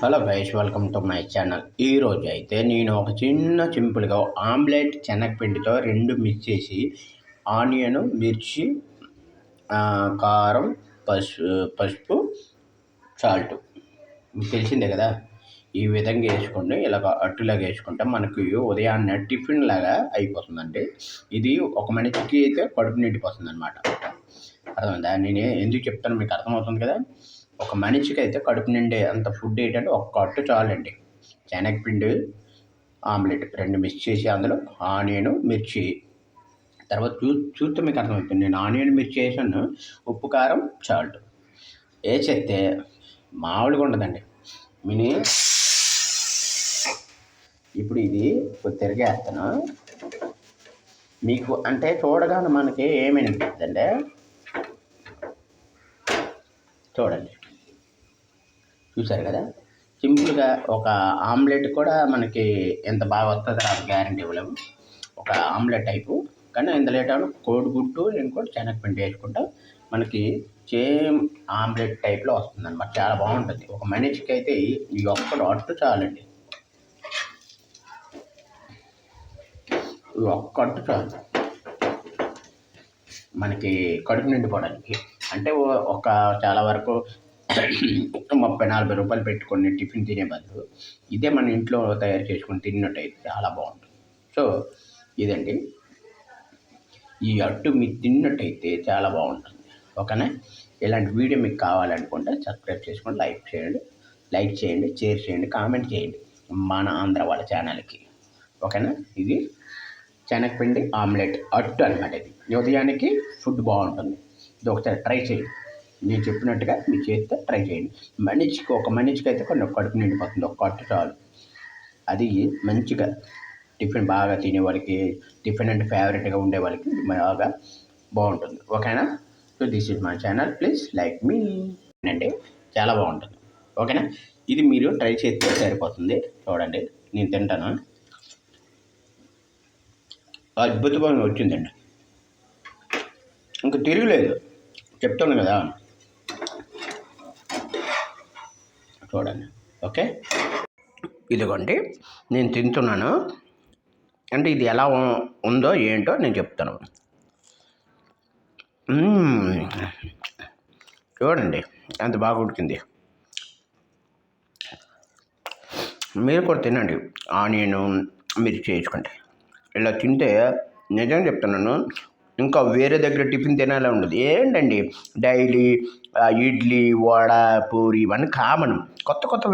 Hello guys welcome to my channel. ఈరోజు అయితే నేను ఒక చిన్న సింపుల్గా ఆమ్లెట్ శనగపిండితో రెండు మిక్స్ చేసి ఆనియన్ మిర్చి కారం పసు పసుపు సాల్ట్. మీకు తెలిసిందే కదా? ఈ విధంగా వేసుకుంటే ఇలాగ అట్టులాగా వేసుకుంటే మనకి ఉదయాన్నే టిఫిన్ లాగా అయిపోతుందండి. ఇది ఒక మనిషికి అయితే కడుపు నిండిపోతుంది అనమాట అర్థమైందా? నేను ఎందుకు చెప్తాను మీకు అర్థమవుతుంది కదా? ఒక మనిషికి అయితే కడుపు నిండే అంత ఫుడ్ ఏంటంటే ఒక అట్టు చాలండి. శనగపిండి ఆమ్లెట్ రెండు మిక్స్ చేసి అందులో ఆనియన్ మిర్చి. తర్వాత చూ చూస్తే మీకు అర్థమవుతుంది. నేను ఆనియన్ మిర్చి వేసాను ఉప్పు కారం చాల్ట్ వేసేస్తే మామూలుగా ఉండదండి. మినీ ఇప్పుడు ఇది తిరిగేస్తాను. మీకు అంటే చూడగానే మనకి ఏమైనా అంటే చూడండి. చూసారు కదా? సింపుల్గా ఒక ఆమ్లెట్ కూడా మనకి ఎంత బాగా వస్తుంది నాకు గ్యారంటీ ఇవ్వలేము. ఒక ఆమ్లెట్ టైపు. కానీ ఇందులో ఏంటంటే కోడిగుడ్డు ఇంకోటి శనగపిండి వేసుకుంటా మనకి సేమ్ ఆమ్లెట్ టైప్లో వస్తుంది అనమాట చాలా బాగుంటుంది. ఒక మనిషికి అయితే ఈ ఒక్క అట్టు చాలండి. ఈ ఒక్కటి అట్టు చాలు. మనకి కడుపు నిండిపోవడానికి. అంటే ఒక చాలా వరకు ముప్పై నలభై రూపాయలు పెట్టుకొని టిఫిన్ తినే బదులు ఇదే మన ఇంట్లో తయారు చేసుకొని తిన్నట్టయితే చాలా బాగుంటుంది. సో ఇదండి. ఈ అట్టు మీరు తిన్నట్టయితే చాలా బాగుంటుంది. ఓకేనా? ఇలాంటి వీడియో మీకు కావాలనుకుంటే సబ్స్క్రైబ్ చేసుకొని లైక్ చేయండి. లైక్ చేయండి షేర్ చేయండి కామెంట్ చేయండి మన ఆంధ్ర వాళ్ళ ఛానల్కి. ఓకేనా? ఇది శనగపిండి ఆమ్లెట్ అట్టు అనమాట ఇది. ఉదయానికి ఫుడ్ బాగుంటుంది. ఇది ఒకసారి ట్రై చేయండి. నేను చెప్పినట్టుగా మీరు చేస్తే ట్రై చేయండి. మనిషికి ఒక మనిషికి అయితే కొన్ని కడుపు నిండిపోతుంది. ఒక అట్టు చాలు. అది మంచిగా టిఫిన్ బాగా తినేవాళ్ళకి టిఫిన్ అంటే ఫేవరెట్గా ఉండే వాళ్ళకి బాగా బాగుంటుంది. ఓకేనా? So this is my channel. Please like మీ. అండి చాలా బాగుంటుంది. ఓకేనా? ఇది మీరు ట్రై చేస్తే సరిపోతుంది. చూడండి. నేను తింటాను. అద్భుతమైన వచ్చిందండి. ఇంకా తిరగలేదు. చెప్తాను కదా. చూడండి. ఓకే? ఇదిగోండి. నేను తింటున్నాను. అంటే ఇది ఎలా ఉందో ఏంటో నేను చెప్తాను. చూడండి. ఎంత బాగా ఉడికింది. మీరు కూడా తినండి. ఆనియన్ మిర్చి వేసుకోండి ఇలా తింటే నిజంగా చెప్తున్నాను. ఇంకా వేరే దగ్గర టిఫిన్ తినాలని ఉండదు. ఏంటండి? డైలీ ఇడ్లీ వడ పూరి ఇవన్నీ కామన్. కొత్త కొత్త